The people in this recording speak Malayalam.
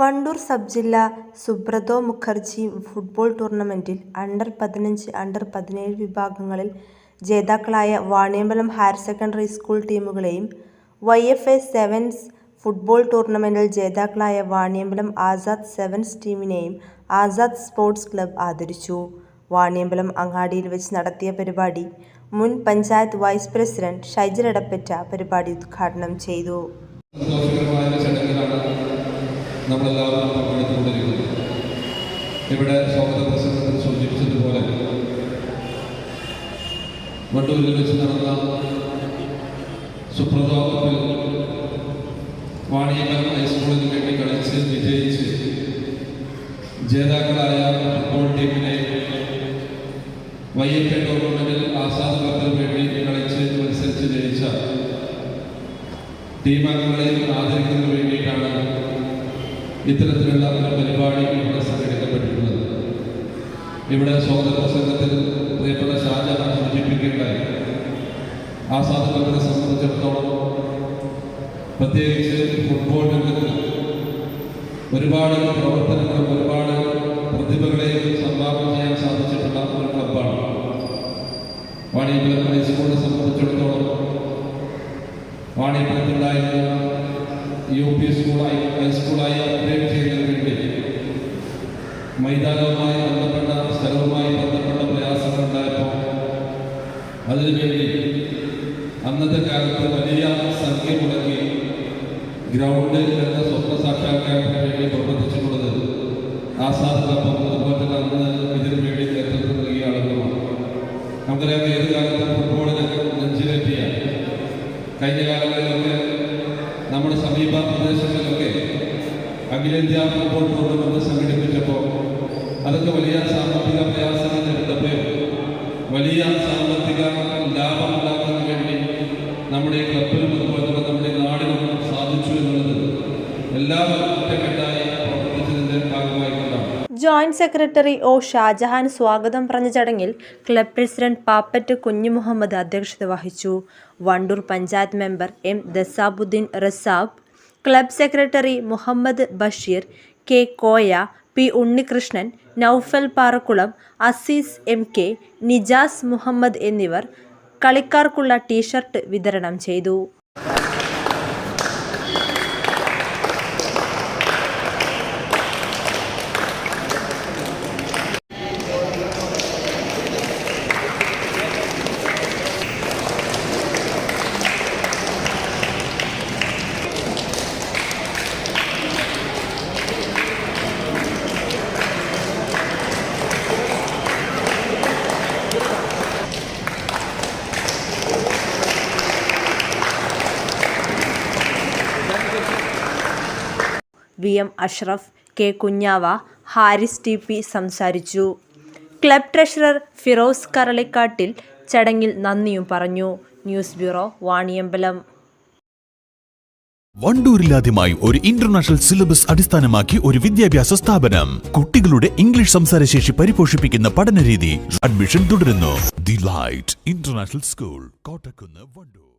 Wandoor sub ജില്ല സുബ്രതോ മുഖർജി ഫുട്ബോൾ ടൂർണമെന്റിൽ അണ്ടർ പതിനഞ്ച് അണ്ടർ പതിനേഴ് വിഭാഗങ്ങളിൽ ജേതാക്കളായ Vaniyambalam higher secondary school ടീമുകളെയും Y F A sevens football ടൂർണമെന്റിൽ ജേതാക്കളായ വാണിയമ്പലം ആസാദ് സെവൻസ് ടീമിനെയും ആസാദ് സ്പോർട്സ് ക്ലബ് ആദരിച്ചു. വാണിയമ്പലം അങ്ങാടിയിൽ വെച്ച് നടത്തിയ പരിപാടി മുൻ പഞ്ചായത്ത് വൈസ് പ്രസിഡന്റ് ഷൈജൽ എടപ്പറ്റ പരിപാടി ഉദ്ഘാടനം ചെയ്തു. നമ്മളെല്ലാവരും പങ്കെടുത്തുകൊണ്ടിരിക്കുന്നത് ഇവിടെ സ്വാഗത പ്രസംഗത്തിൽ സൂചിപ്പിച്ചതുപോലെ വണ്ടൂരിൽ വെച്ച് നടന്ന സുപ്രതാപത്തിൽ വാണിയമ്പലം ഹൈസ്കൂളിന് വേണ്ടി കളിച്ച് വിജയിച്ച് ജേതാക്കളായ ഫുട്ബോൾ ടീമിനെ വൈ എഫ് എ ടൂർണമെന്റിൽ ആസാദ് ക്ലബിന് വേണ്ടി കളിച്ച് മത്സരിച്ച് ജയിച്ച ടീമംഗങ്ങളെ ആദരിക്കുന്നതിന് വേണ്ടിയിട്ടാണ് ഇത്തരത്തിലുള്ള ഒരു പരിപാടി ഇവിടെ സംഘടിപ്പിക്കപ്പെട്ടിട്ടുള്ളത്. ഇവിടെ സ്വാഗത പ്രസംഗത്തിൽ പ്രിയപ്പെട്ട ഷാജഹാൻ സൂചിപ്പിക്കുകയുണ്ടായി. ആസാദ് ക്ലബിനെ സംബന്ധിച്ചിടത്തോളം പ്രത്യേകിച്ച് ഫുട്ബോൾ രംഗത്ത് ഒരുപാട് പ്രവർത്തനങ്ങളും ഒരുപാട് പ്രതിഭകളെയും സംഭാവന ചെയ്യാൻ സാധിച്ചിട്ടുള്ള ഒരു ക്ലബ്ബാണ് വാണിയമ്പലം ഹൈസ്കൂളിനെ സംബന്ധിച്ചിടത്തോളം വാണിയമ്പലത്തുണ്ടായിരുന്ന യു പി സ്കൂളായി ഹൈസ്കൂളായി അപ്ഗ്രേഡ് ചെയ്യുന്നതിന് വേണ്ടി മൈതാനവുമായി ബന്ധപ്പെട്ട സ്ഥലവുമായി ബന്ധപ്പെട്ട പ്രയാസങ്ങൾ ഉണ്ടായപ്പോൾ അതിനുവേണ്ടി അന്നത്തെ കാലത്ത് വലിയ സംഖ്യ മുടക്കി ഗ്രൗണ്ട് എന്ന സ്വപ്ന സാക്ഷാത്കാരത്തിന് വേണ്ടി പ്രവർത്തിച്ചിട്ടുള്ളത് ആസാദിനൊപ്പം അതുപോലെ തന്നെ അന്ന് ഇതിനു വേണ്ടി നേതൃത്വം നൽകിയ ആളുകളുമാണ്. നമുക്കറിയാം ഏത് കാലത്തും ഫുട്ബോളിനൊക്കെ നെഞ്ചിലേറ്റിയ കഴിഞ്ഞ കാലങ്ങളിലൊക്കെ നമ്മുടെ സമീപ പ്രദേശങ്ങളിലൊക്കെ അഖിലേന്ത്യാ ഫുട്ബോൾ ടൂർണമെന്റ് സംഘടിപ്പിച്ചപ്പോൾ അതൊക്കെ വലിയ സാമ്പത്തിക പ്രയാസങ്ങൾ നേരിട്ടപ്പോൾ വലിയ സാമ്പത്തിക ലാഭം ഉണ്ടാക്കുന്നതിന് വേണ്ടി നമ്മുടെ ക്ലബിനും അതുപോലെ തന്നെ നമ്മുടെ നാടിനും സാധിച്ചു എന്നുള്ളത് എല്ലാവരും ജോയിന്റ് സെക്രട്ടറി ഒ ഷാജഹാൻ സ്വാഗതം പറഞ്ഞ ചടങ്ങിൽ ക്ലബ് പ്രസിഡന്റ് പാപ്പറ്റ് കുഞ്ഞുമുഹമ്മദ് അധ്യക്ഷത വഹിച്ചു. Wandoor panchayat member M ദസാബുദ്ദീൻ റസാബ് club secretary Muhammad Basheer K Koya P Unnikrishnan Noufal Parakkulam Azeez M K Nijas Muhammad എന്നിവർ കളിക്കാർക്കുള്ള ടീഷർട്ട് വിതരണം ചെയ്തു. V M Ashraf K Kunhava Haris T P സംസാരിച്ചു. ക്ലബ് ട്രഷറർ ഫിറോസ് കറളിക്കാട്ടിൽ ചടങ്ങിൽ നന്ദിയും പറഞ്ഞു. News bureau Vaniyambalam. വണ്ടൂരിലാദ്യമായി ഒരു ഇന്റർനാഷണൽ സിലബസ് അടിസ്ഥാനമാക്കി ഒരു വിദ്യാഭ്യാസ സ്ഥാപനം. കുട്ടികളുടെ ഇംഗ്ലീഷ് സംസാരശേഷി പരിപോഷിപ്പിക്കുന്ന പഠനരീതി അഡ്മിഷൻ തുടരുന്നു. The light international school Kottakkunnu Wandoor.